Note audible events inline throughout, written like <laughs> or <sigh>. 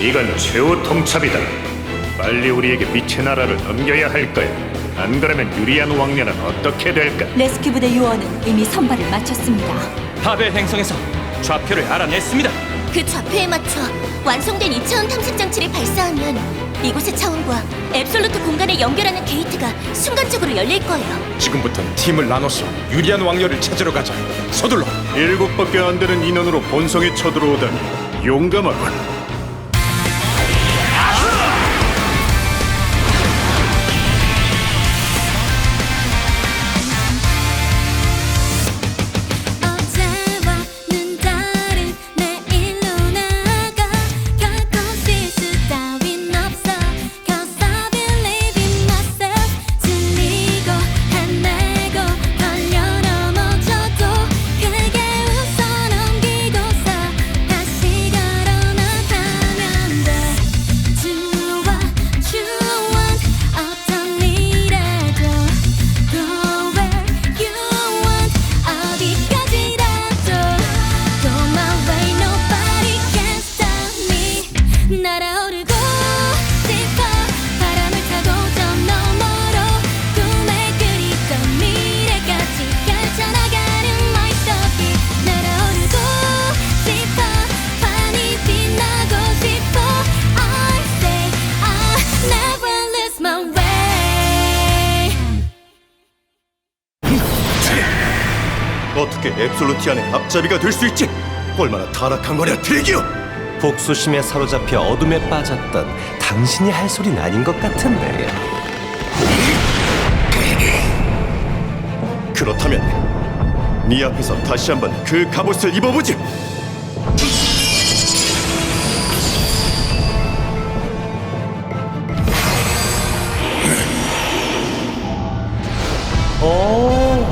이건 최후 통첩이다. 빨리 우리에게 빛의 나라를 넘겨야 할 거야. 안 그러면 유리안 왕녀는 어떻게 될까? 레스큐 부대 요원은 이미 선발을 마쳤습니다. 바벨 행성에서 좌표를 알아냈습니다. 그 좌표에 맞춰 완성된 2차원 탐색 장치를 발사하면 이곳의 차원과 앱솔루트 공간을 연결하는 게이트가 순간적으로 열릴 거예요. 지금부터는 팀을 나눠서 유리한 왕녀를 찾으러 가자. 서둘러. 일곱밖에 안 되는 인원으로 본성에 쳐들어오다니 용감하군. 어떻게 앱솔루티안의 앞잡이가 될 수 있지? 얼마나 타락한 거냐 드래기요! 복수심에 사로잡혀 어둠에 빠졌던 당신이 할 소린 아닌 것 같은데 그렇다면 네 앞에서 다시 한번 그 갑옷을 입어보지! 오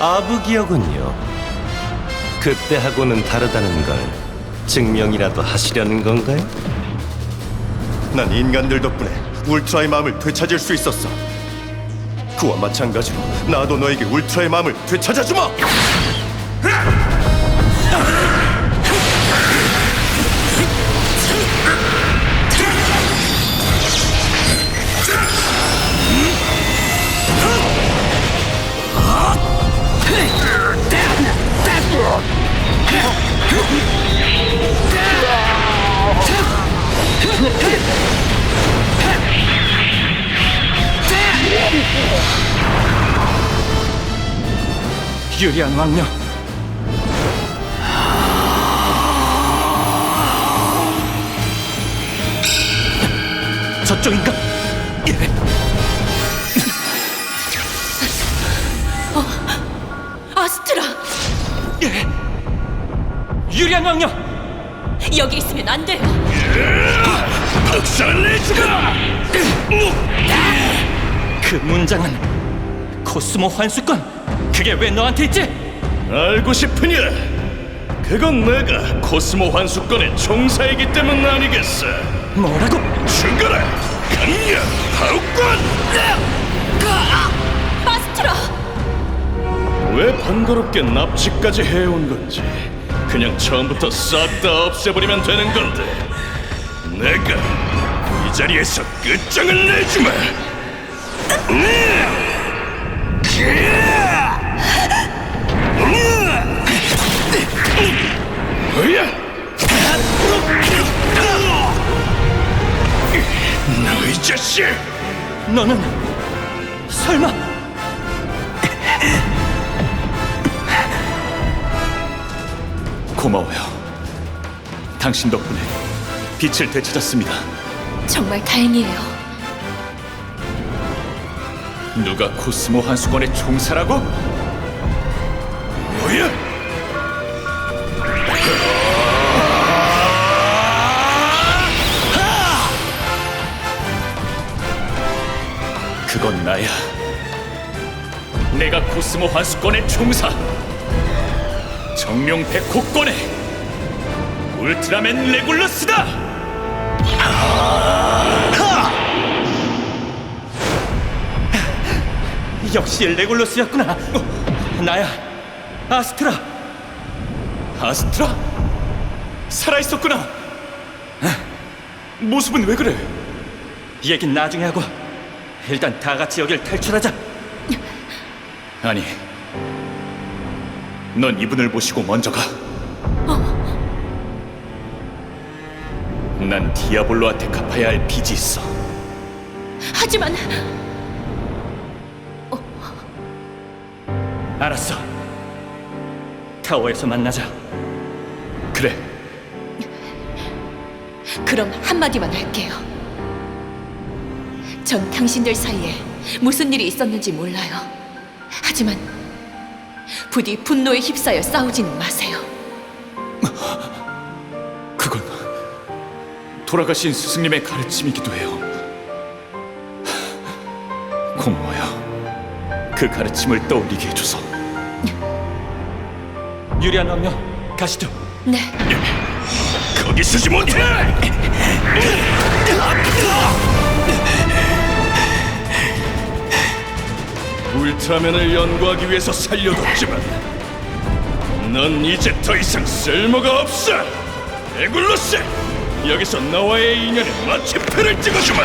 아부기어군요 그때하고는 다르다는 걸 증명이라도 하시려는 건가요? 난 인간들 덕분에 울트라의 마음을 되찾을 수 있었어 그와 마찬가지로 나도 너에게 울트라의 마음을 되찾아주마! 유리한 왕녀. 저쪽인가? 아스트라! 유리한 왕녀. 여기 있으면 안 돼요. 그 문장은 코스모 환수권. 그게 왜 너한테 있지? 알고 싶으냐? 그건 내가 코스모 환수권의 총사이기 때문 아니겠어. 뭐라고? 죽어라! 강력 파우권! 아스트라! 왜 번거롭게 납치까지 해온 건지 그냥 처음부터 싹 다 없애버리면 되는 건데 내가 이 자리에서 끝장을 내주마. 뭐야! 너이 자식! 너는 설마 고마워요. 당신 덕분에 빛을 되찾았습니다. 정말 다행이에요. 누가 코스모 환수권의 총사라고? 뭐야 그건 나야. 내가 코스모 환수권의 총사. 정령 백호권의 울트라맨 레굴러스다. 역시 레골로스였구나. 어, 나야. 아스트라. 아스트라? 살아있었구나. 모습은 왜 그래? 얘긴 나중에 하고 일단 다 같이 여길 탈출하자. 아니, 넌 이분을 모시고 먼저 가. 난 디아블로한테 갚아야 할 빚이 있어. 하지만 알았어. 타워에서 만나자. 그래. 그럼 한마디만 할게요. 전 당신들 사이에 무슨 일이 있었는지 몰라요. 하지만 부디 분노에 휩싸여 싸우지는 마세요. 돌아가신 스승님의 가르침이기도 해요. 공모여, 그 가르침을 떠올리게 해줘서. 유리한 왕녀, 가시죠. 네. 거기 쓰지 못해! 울트라맨을 연구하기 위해서 살려뒀지만 넌 이제 더 이상 쓸모가 없어 레굴러스 여기서 너와의 인연에 마침표를 찍어주마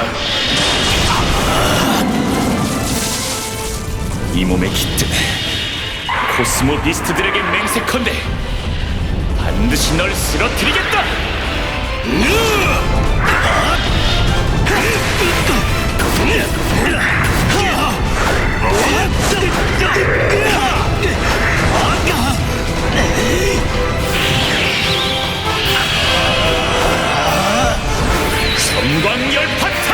이 몸에 깃든 코스모 비스트들에게 맹세컨대 반드시 널 쓰러뜨리겠다! 섬광열 파타!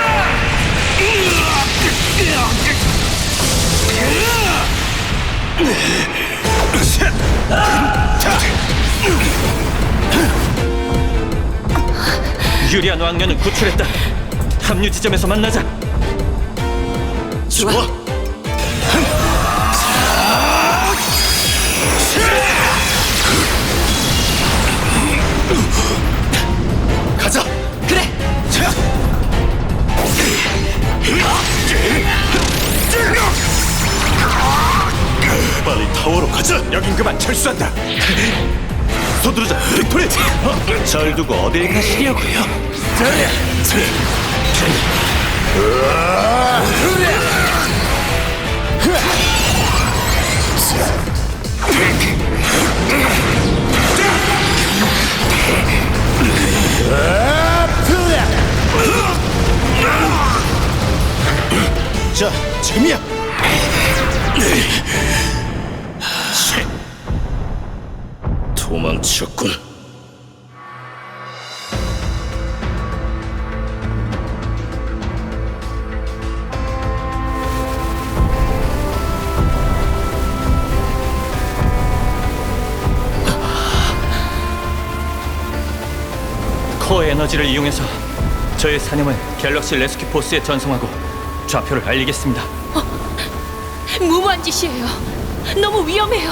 유리한 왕녀는 구출했다. 합류 지점에서 만나자. 좋아. 빨리 타워로 가자. 여긴 그만 철수한다 서두르자. 빅토리. 절 두고 어딜 가시려고요? 자, 지금이 야. 도망쳤군. 코어 에너지를 이용해서 저의 사념을 갤럭시 레스큐 포스에 전송하고 좌표를 알리겠습니다. 무모한 짓이에요. 너무 위험해요.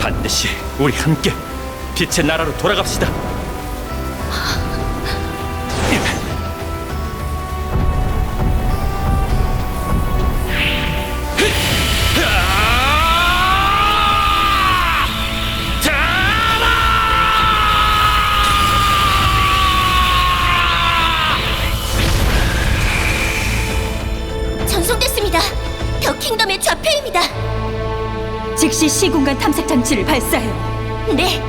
반드시 우리 함께 빛의 나라로 돌아갑시다. 전송됐습니다. 더 킹덤의 좌표입니다. 즉시 시공간 탐색 장치를 발사해요. 네.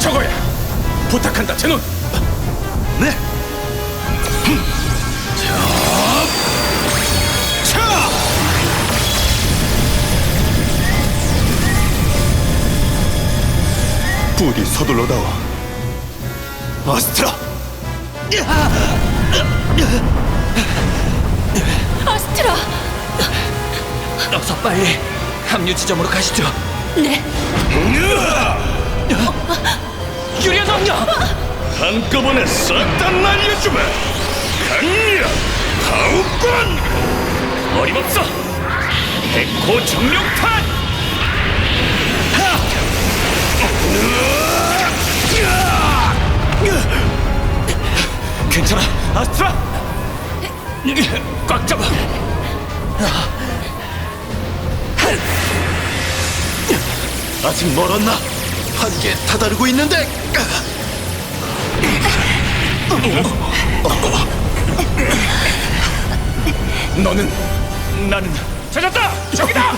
저거야 부탁한다 제논 네. 부디 서둘러다오. 아스트라. 아스트라. 어서 빨리 합류 지점으로 가시죠. 네. 유리한 왕녀! 한꺼번에 싹 다 날려주마 강력 가우권 어림없어! 백호 정룡탄! 괜찮아, 아스트라. 꽉 잡아. 아직 멀었나? 한계 다다르고 있는데. 너는 나는 찾았다. 저기다.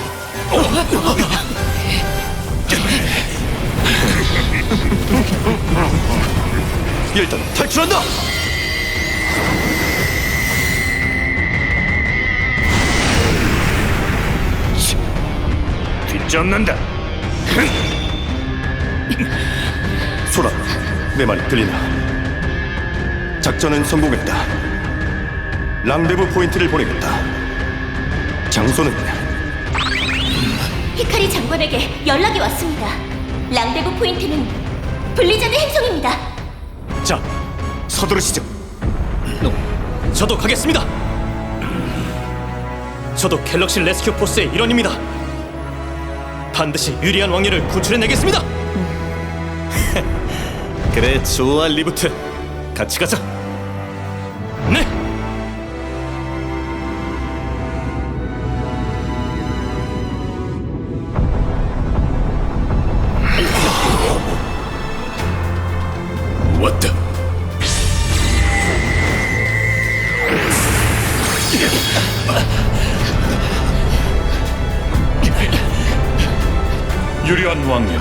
일단 탈출한다. 뒤쫓는다. 소라, 내 말이 들리나? 작전은 성공했다. 랑데브 포인트를 보내겠다. 장소는 히카리 장관에게 연락이 왔습니다. 랑데브 포인트는 블리자드 행성입니다. 자, 서두르시죠. 저도 가겠습니다. 저도 갤럭시 레스큐 포스의 일원입니다. 반드시 유리한 왕녀를 구출해내겠습니다. <laughs> 그래 좋아 리부트 같이 가자. 유리한 왕녀,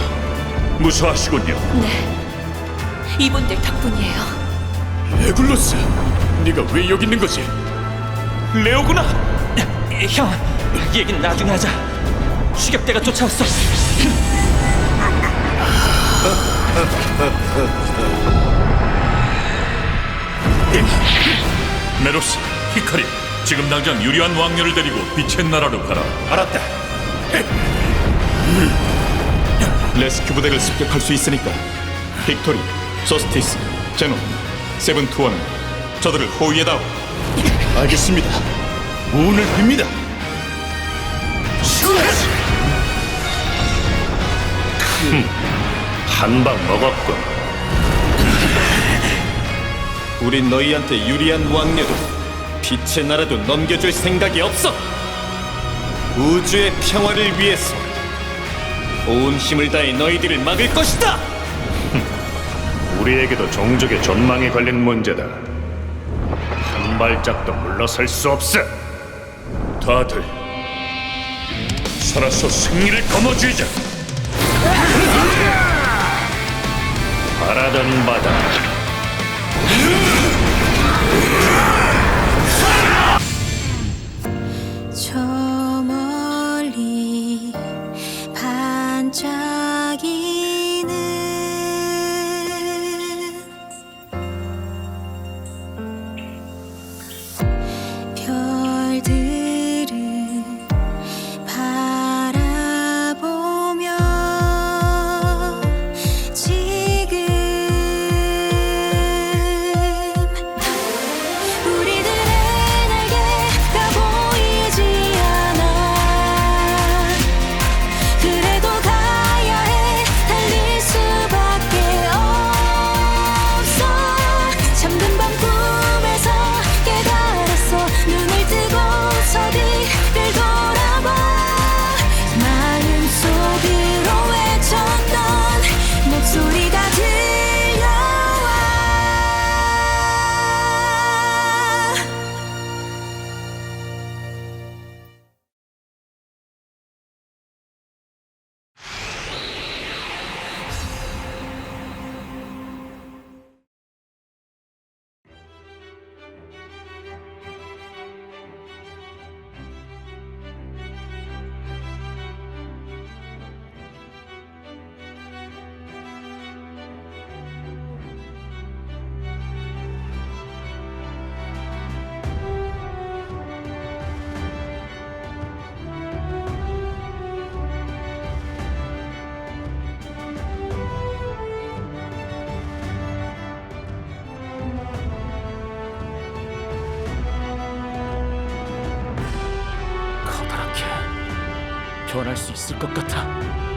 무사하시군요. 이분들 덕분이에요. 레굴루스, 네가 왜 여기 있는 거지? 레오구나. 형, 얘긴 나중에 하자. 추격대가 쫓아왔어. 메로스, 히카리, 지금 당장 유리한 왕녀를 데리고 빛의 나라로 가라. 알았다. 레스큐 부대를 습격할 수 있으니까 빅토리, 저스티스, 제노, 세븐투원은 저들을 호위해다오. 알겠습니다. 운을 빕니다. 한방 먹었군. 우린 너희한테 유리한 왕녀도 빛의 나라도 넘겨줄 생각이 없어. 우주의 평화를 위해서 온 힘을 다해 너희들을 막을 것이다. <laughs> 우리에게도 종족의 전망에 걸린 문제다. 한 발짝도 물러설 수 없어. 다들 살아서 승리를 거머쥐자. <laughs> 바라던 바다. 변할 수 있을 것 같아.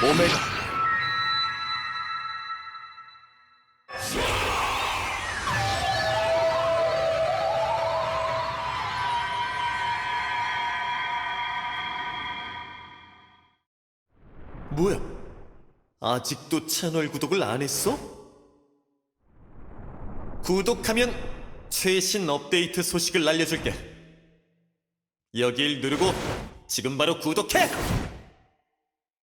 오메가. 뭐야? 아직도 채널 구독을 안 했어? 구독하면 최신 업데이트 소식을 알려줄게. 여길 누르고 지금 바로 구독해!